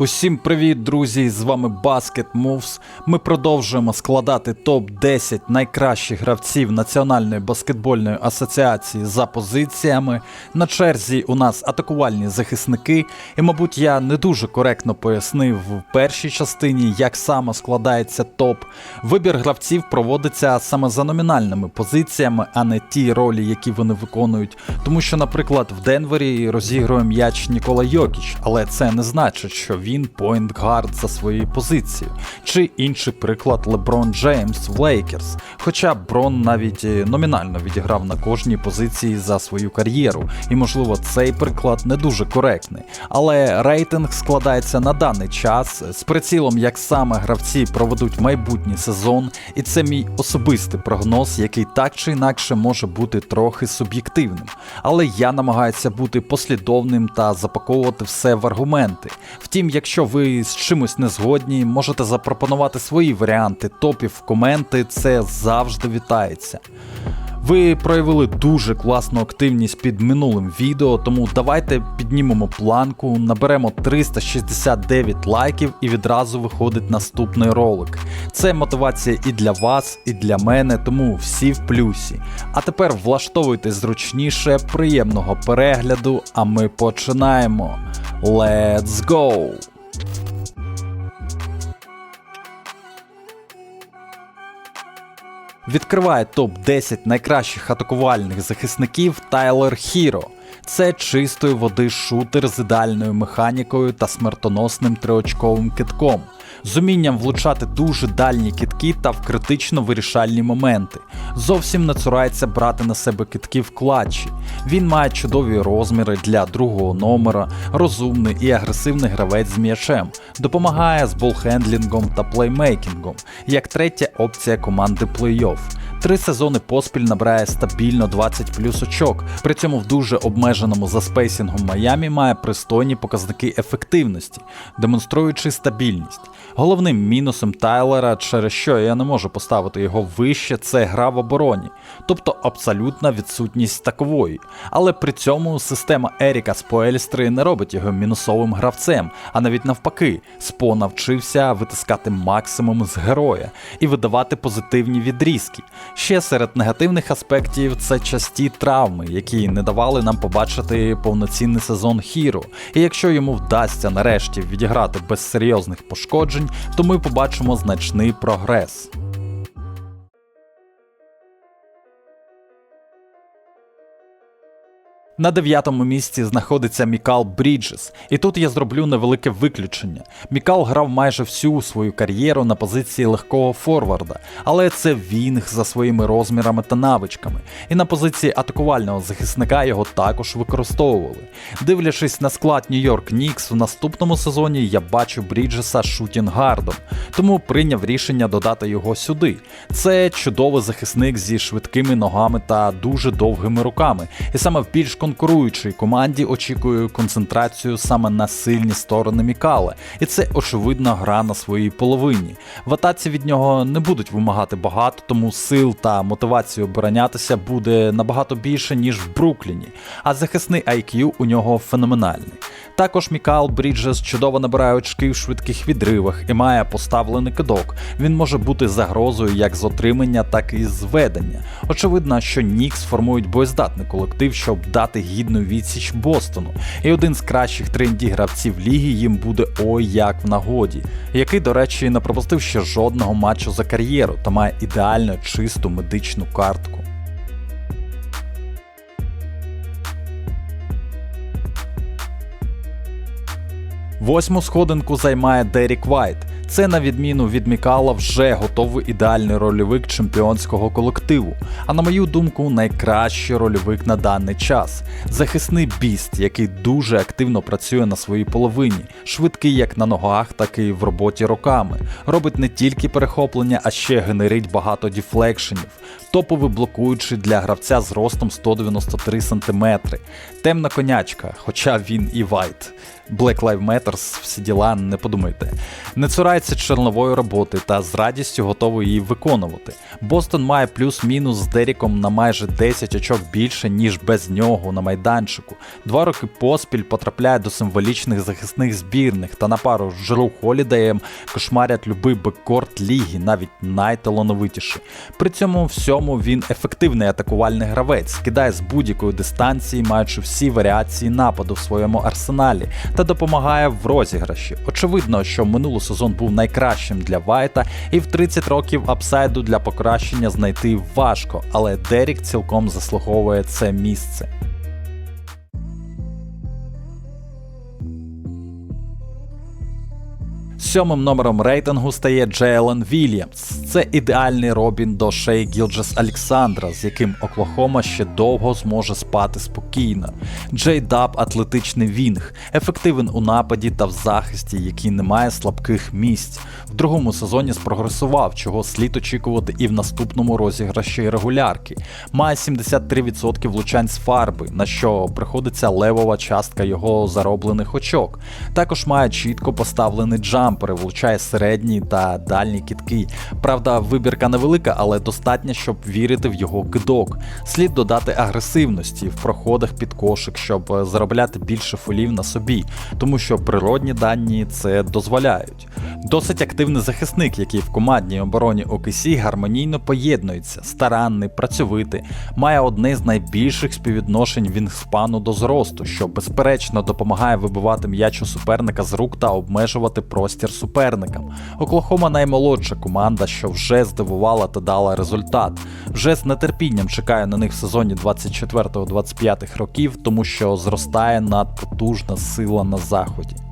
Усім привіт, друзі! З вами Basket Moves. Ми продовжуємо складати топ-10 найкращих гравців Національної баскетбольної асоціації за позиціями. На черзі у нас атакувальні захисники, і, мабуть, я не дуже коректно пояснив в першій частині, як саме складається топ. Вибір гравців проводиться саме за номінальними позиціями, а не ті ролі, які вони виконують. Тому що, наприклад, в Денвері розігрує м'яч Нікола Йокіч, але це не значить, що він поінтгард за своєю позицією. Чи інший приклад Леброн Джеймс в Лейкерс. Хоча Брон навіть е, номінально відіграв на кожній позиції за свою кар'єру, і можливо цей приклад не дуже коректний. Але рейтинг складається на даний час з прицілом, як саме гравці проведуть майбутній сезон, і це мій особистий прогноз, який так чи інакше може бути трохи суб'єктивним. Але я намагаюся бути послідовним та запаковувати все в аргументи. Втім, якщо ви з чимось не згодні, можете запропонувати свої варіанти топів коменти, це завжди вітається. Ви проявили дуже класну активність під минулим відео, тому давайте піднімемо планку, наберемо 369 лайків і відразу виходить наступний ролик. Це мотивація і для вас, і для мене, тому всі в плюсі. А тепер влаштовуйте зручніше, приємного перегляду, а ми починаємо. Let's go! Відкриває топ-10 найкращих атакувальних захисників Тайлер Хіро. Це чистої води шутер з ідеальною механікою та смертоносним триочковим китком, з умінням влучати дуже дальні китки та в критично вирішальні моменти. Зовсім не цурається брати на себе китки в клатчі. Він має чудові розміри для другого номера, розумний і агресивний гравець з м'ячем, допомагає з болхендлінгом та плеймейкінгом, як третя опція команди плей-офф. Три сезони поспіль набирає стабільно 20 плюс очок. При цьому в дуже обмеженому за спейсінгом Майамі має пристойні показники ефективності, демонструючи стабільність. Головним мінусом Тайлера, через що я не можу поставити його вище, це гра в обороні, тобто абсолютна відсутність такової. Але при цьому система Еріка Споельстри не робить його мінусовим гравцем, а навіть навпаки, Спо навчився витискати максимум з героя і видавати позитивні відрізки. Ще серед негативних аспектів це часті травми, які не давали нам побачити повноцінний сезон Хіро. І якщо йому вдасться нарешті відіграти без серйозних пошкоджень, то ми побачимо значний прогрес. На дев'ятому місці знаходиться Мікал Бріджес, і тут я зроблю невелике виключення. Мікал грав майже всю свою кар'єру на позиції легкого форварда, але це Вінг за своїми розмірами та навичками, і на позиції атакувального захисника його також використовували. Дивлячись на склад Нью-Йорк Нікс, в наступному сезоні я бачу Бріджеса шутінгардом, тому прийняв рішення додати його сюди. Це чудовий захисник зі швидкими ногами та дуже довгими руками, і саме в більш конкуруючій команді очікую концентрацію саме на сильні сторони Мікале, і це очевидна гра на своїй половині. В атаці від нього не будуть вимагати багато, тому сил та мотивації оборонятися буде набагато більше, ніж в Брукліні, а захисний IQ у нього феноменальний. Також Мікал Бріджес чудово набирає очки в швидких відривах і має поставлений кидок. Він може бути загрозою як з отримання, так і з ведення. Очевидно, що Нікс формують боєздатний колектив, щоб дати гідну відсіч Бостону. І один з кращих тренді гравців ліги їм буде ой як в нагоді, який, до речі, не пропустив ще жодного матчу за кар'єру та має ідеально чисту медичну картку. Восьму сходинку займає Дерік Вайт. Це, на відміну від Мікала, вже готовий ідеальний рольовик чемпіонського колективу. А на мою думку, найкращий рольовик на даний час. Захисний біст, який дуже активно працює на своїй половині, швидкий як на ногах, так і в роботі руками. Робить не тільки перехоплення, а ще генерить багато діфлекшенів. Топовий блокуючий для гравця з ростом 193 см, темна конячка, хоча він і вайт. Black Lives Matter, всі діла, не подумайте. Не цурається чорнової роботи та з радістю готовий її виконувати. Бостон має плюс-мінус з Деріком на майже 10 очок більше, ніж без нього на майданчику. Два роки поспіль потрапляє до символічних захисних збірних та на пару з Джеру Холідеєм кошмарять любий беккорт ліги, навіть найталановитіший. При цьому всьому він ефективний атакувальний гравець, кидає з будь-якої дистанції, маючи всі варіації нападу в своєму арсеналі та допомагає в розіграші. Очевидно, що минулий сезон був найкращим для Вайта, і в 30 років апсайду для покращення знайти важко, але Дерік цілком заслуговує це місце. Сьомим номером рейтингу стає Джейлен Вільямс. Це ідеальний Робін до Шей Гілджес Александра, з яким Оклахома ще довго зможе спати спокійно. Джей Даб атлетичний вінг, ефективен у нападі та в захисті, який не має слабких місць. В другому сезоні спрогресував, чого слід очікувати і в наступному розіграші регулярки. Має 73% влучань з фарби, на що приходиться левова частка його зароблених очок. Також має чітко поставлений джампери, влучає середні та дальні кітки. Правда, вибірка невелика, але достатня, щоб вірити в його кидок. Слід додати агресивності в проходах під кошик, щоб е, заробляти більше фолів на собі, тому що природні дані це дозволяють. Досить активний захисник, який в командній обороні ОКС гармонійно поєднується, старанний, працьовитий, має одне з найбільших співвідношень вінгспану до зросту, що безперечно допомагає вибивати м'яч у суперника з рук та обмежувати простір суперникам. Оклахома наймолодша команда, що вже здивувала та дала результат. Вже з нетерпінням чекаю на них в сезоні 24-25 років, тому що зростає надпотужна сила на заході.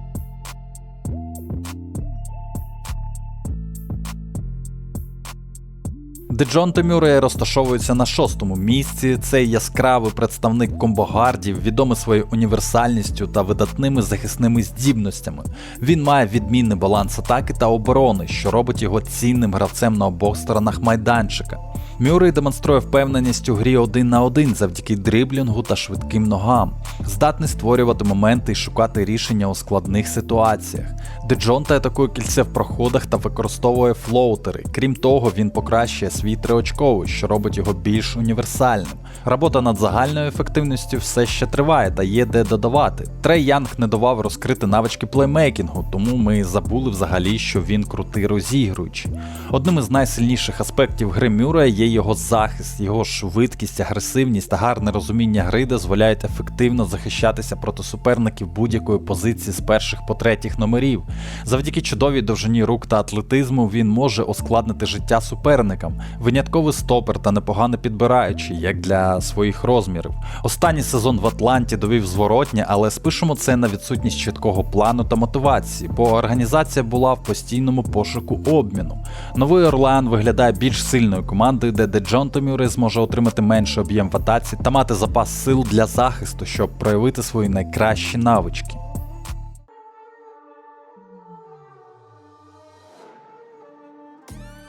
Деджонте Мюррей розташовується на шостому місці. Цей яскравий представник комбогардів, відомий своєю універсальністю та видатними захисними здібностями. Він має відмінний баланс атаки та оборони, що робить його цінним гравцем на обох сторонах майданчика. Мюррей демонструє впевненість у грі один на один завдяки дриблінгу та швидким ногам, здатний створювати моменти і шукати рішення у складних ситуаціях. Деджонте атакує кільце в проходах та використовує флоутери. Крім того, він покращує свій триочковий, що робить його більш універсальним. Робота над загальною ефективністю все ще триває та є де додавати. Трей Янг не давав розкрити навички плеймейкінгу, тому ми забули взагалі, що він крутий розігруючий. Одним із найсильніших аспектів гри Мюррея є його захист, його швидкість, агресивність та гарне розуміння гри дозволяють ефективно захищатися проти суперників будь-якої позиції з перших по третіх номерів. Завдяки чудовій довжині рук та атлетизму він може ускладнити життя суперникам, винятковий стопер та непогано підбираючий, як для своїх розмірів. Останній сезон в Атланті довів зворотнє, але спишемо це на відсутність чіткого плану та мотивації, бо організація була в постійному пошуку обміну. Новий Орлеан виглядає більш сильною командою, де Деджон Томюри зможе отримати менший об'єм в та мати запас сил для захисту, щоб проявити свої найкращі навички.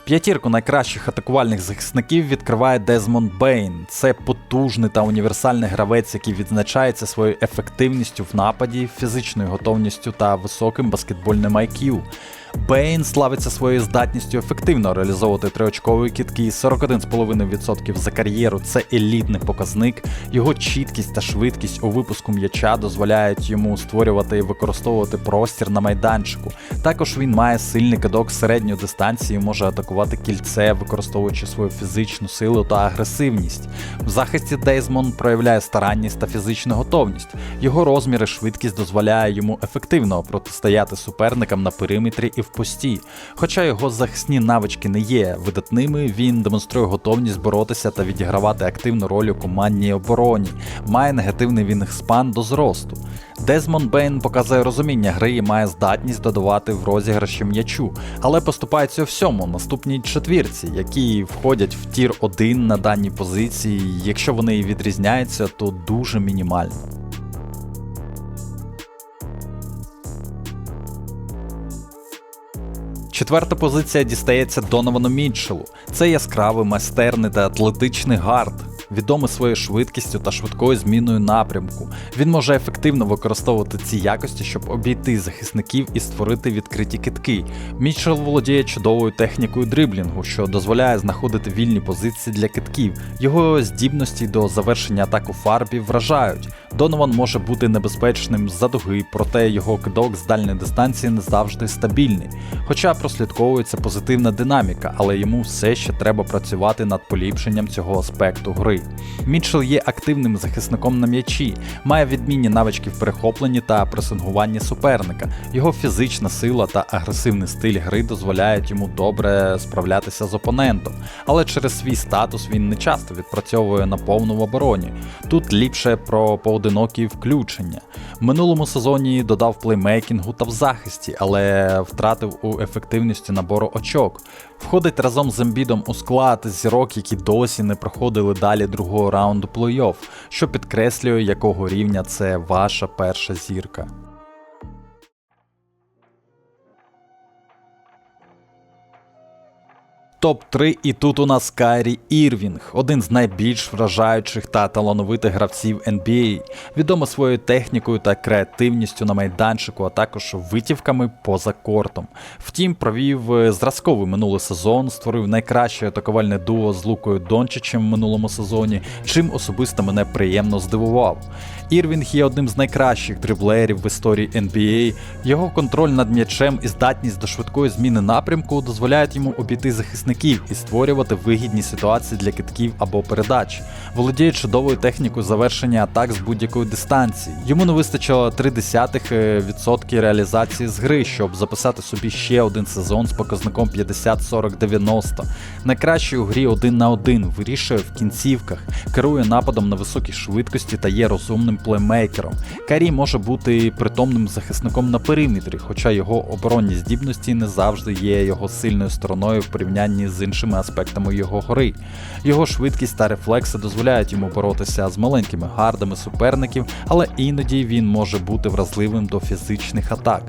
П'ятірку найкращих атакувальних захисників відкриває Дезмонд Бейн. Це потужний та універсальний гравець, який відзначається своєю ефективністю в нападі, фізичною готовністю та високим баскетбольним IQ. Бейн славиться своєю здатністю ефективно реалізовувати триочкові кітки 41,5% за кар'єру. Це елітний показник. Його чіткість та швидкість у випуску м'яча дозволяють йому створювати і використовувати простір на майданчику. Також він має сильний кидок середньої дистанції, може атакувати кільце, використовуючи свою фізичну силу та агресивність. В захисті Дейзмон проявляє старанність та фізичну готовність. Його розмір і швидкість дозволяє йому ефективно протистояти суперникам на периметрі і в пості. Хоча його захисні навички не є видатними, він демонструє готовність боротися та відігравати активну роль у командній обороні, має негативний вінгспан до зросту. Дезмонд Бейн показує розуміння гри і має здатність додавати в розіграші м'ячу, але поступається у всьому наступній четвірці, які входять в тір 1 на даній позиції. Якщо вони відрізняються, то дуже мінімально. Четверта позиція дістається Доновану Мітчелу. Це яскравий, майстерний та атлетичний гард. Відомий своєю швидкістю та швидкою зміною напрямку. Він може ефективно використовувати ці якості, щоб обійти захисників і створити відкриті китки. Мітчел володіє чудовою технікою дриблінгу, що дозволяє знаходити вільні позиції для китків. Його здібності до завершення атаку фарбі вражають. Донован може бути небезпечним з-за дуги, проте його кидок з дальньої дистанції не завжди стабільний. Хоча прослідковується позитивна динаміка, але йому все ще треба працювати над поліпшенням цього аспекту гри. Мітчел є активним захисником на м'ячі, має відмінні навички в перехопленні та пресингуванні суперника. Його фізична сила та агресивний стиль гри дозволяють йому добре справлятися з опонентом, але через свій статус він не часто відпрацьовує на повну в обороні. Тут ліпше про поодинокі включення. В минулому сезоні додав плеймейкінгу та в захисті, але втратив у ефективності набору очок. Входить разом з Ембідом у склад зірок, які досі не проходили далі другого раунду плей-офф, що підкреслює, якого рівня це ваша перша зірка. Топ-3 і тут у нас Кайрі Ірвінг, один з найбільш вражаючих та талановитих гравців NBA, відомий своєю технікою та креативністю на майданчику, а також витівками поза кортом. Втім, провів е, зразковий минулий сезон, створив найкраще атакувальне дуо з Лукою Дончичем в минулому сезоні, чим особисто мене приємно здивував. Ірвінг є одним з найкращих дриблерів в історії NBA. Його контроль над м'ячем і здатність до швидкої зміни напрямку дозволяють йому обійти захисників і створювати вигідні ситуації для китків або передач. Володіє чудовою технікою завершення атак з будь-якої дистанції. Йому не вистачило 0,3% реалізації з гри, щоб записати собі ще один сезон з показником 50-40-90. Найкращий у грі один на один, вирішує в кінцівках, керує нападом на високій швидкості та є розумним плеймейкером. Карі може бути притомним захисником на периметрі, хоча його оборонні здібності не завжди є його сильною стороною в порівнянні з іншими аспектами його гри. Його швидкість та рефлекси дозволяють йому боротися з маленькими гардами суперників, але іноді він може бути вразливим до фізичних атак.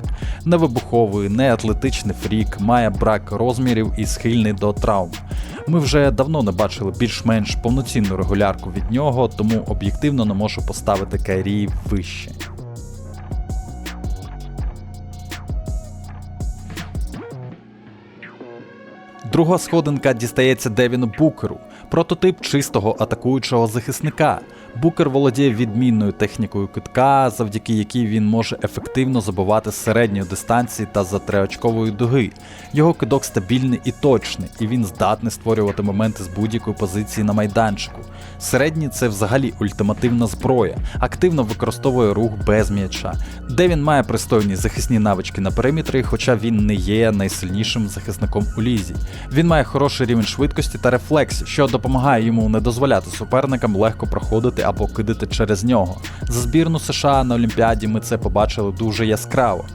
Невибуховий, не атлетичний фрік, має брак розмірів і схильний до травм. Ми вже давно не бачили більш-менш повноцінну регулярку від нього, тому об'єктивно не можу поставити Кайрі вище. Друга сходинка дістається Девіну Букеру, прототип чистого атакуючого захисника. Букер володіє відмінною технікою китка, завдяки якій він може ефективно забивати середньої дистанції та за триочкової дуги. Його кидок стабільний і точний, і він здатний створювати моменти з будь-якої позиції на майданчику. Середній це взагалі ультимативна зброя, активно використовує рух без м'яча, де він має пристойні захисні навички на периметрі, хоча він не є найсильнішим захисником у лізі. Він має хороший рівень швидкості та рефлексів, що допомагає йому не дозволяти суперникам легко проходити або кидати через нього. За збірну США на Олімпіаді ми це побачили дуже яскраво.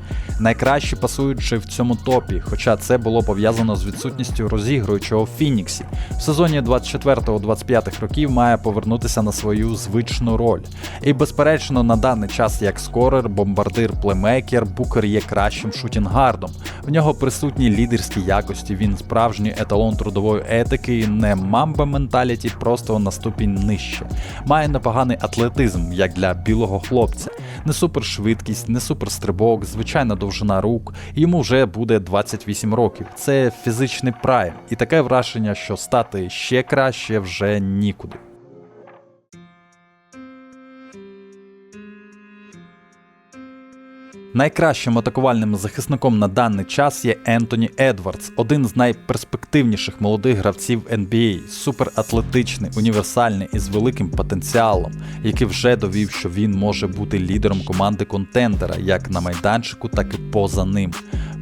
Найкраще пасуючи в цьому топі, хоча це було пов'язано з відсутністю розігруючого в Фініксі. В сезоні 24-25 років має повернутися на свою звичну роль. І безперечно, на даний час як скорер, бомбардир, плеймейкер, букер є кращим шутінгардом. В нього присутні лідерські якості, він справжній еталон трудової етики, не мамба менталіті, просто на ступінь нижче. Має непоганий атлетизм, як для білого хлопця, не супершвидкість, не суперстрибок, звичайна довжина рук. Йому вже буде 28 років. Це фізичний прайм, і таке враження, що стати ще краще вже нікуди. Найкращим атакувальним захисником на даний час є Ентоні Едвардс, один з найперспективніших молодих гравців NBA, суператлетичний, універсальний і з великим потенціалом, який вже довів, що він може бути лідером команди контендера як на майданчику, так і поза ним.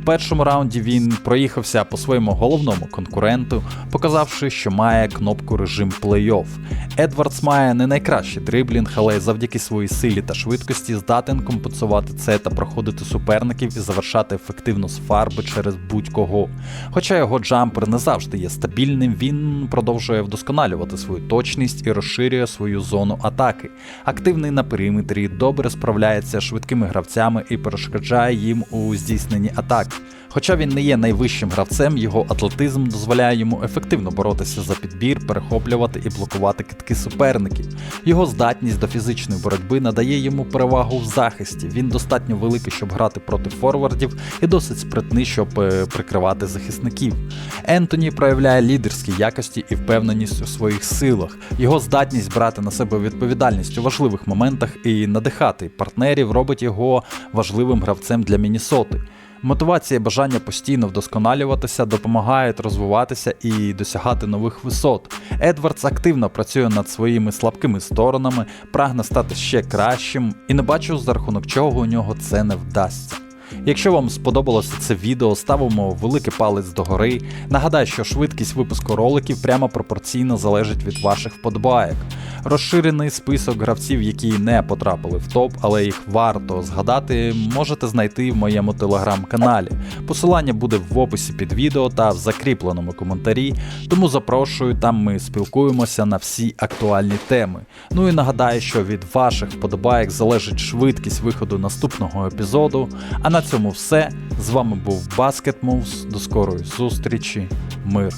Першому раунді він проїхався по своєму головному конкуренту, показавши, що має кнопку режим плей-офф. Едвардс має не найкращий дриблінг, але завдяки своїй силі та швидкості здатен компенсувати це та проходити суперників і завершати ефективно з фарби через будь-кого. Хоча його джампер не завжди є стабільним, він продовжує вдосконалювати свою точність і розширює свою зону атаки. Активний на периметрі, добре справляється швидкими гравцями і перешкоджає їм у здійсненні атак. Хоча він не є найвищим гравцем, його атлетизм дозволяє йому ефективно боротися за підбір, перехоплювати і блокувати китки суперників. Його здатність до фізичної боротьби надає йому перевагу в захисті. Він достатньо великий, щоб грати проти форвардів, і досить спритний, щоб е, прикривати захисників. Ентоні проявляє лідерські якості і впевненість у своїх силах. Його здатність брати на себе відповідальність у важливих моментах і надихати партнерів робить його важливим гравцем для Мінісоти. Мотивація і бажання постійно вдосконалюватися допомагають розвиватися і досягати нових висот. Едвардс активно працює над своїми слабкими сторонами, прагне стати ще кращим і не бачу, за рахунок чого у нього це не вдасться. Якщо вам сподобалося це відео, ставимо великий палець догори. Нагадаю, що швидкість випуску роликів прямо пропорційно залежить від ваших вподобайок. Розширений список гравців, які не потрапили в топ, але їх варто згадати, можете знайти в моєму телеграм-каналі. Посилання буде в описі під відео та в закріпленому коментарі, тому запрошую, там ми спілкуємося на всі актуальні теми. Ну і нагадаю, що від ваших вподобайок залежить швидкість виходу наступного епізоду. А на цьому все. З вами був Basket Moves. До скорої зустрічі. Мир.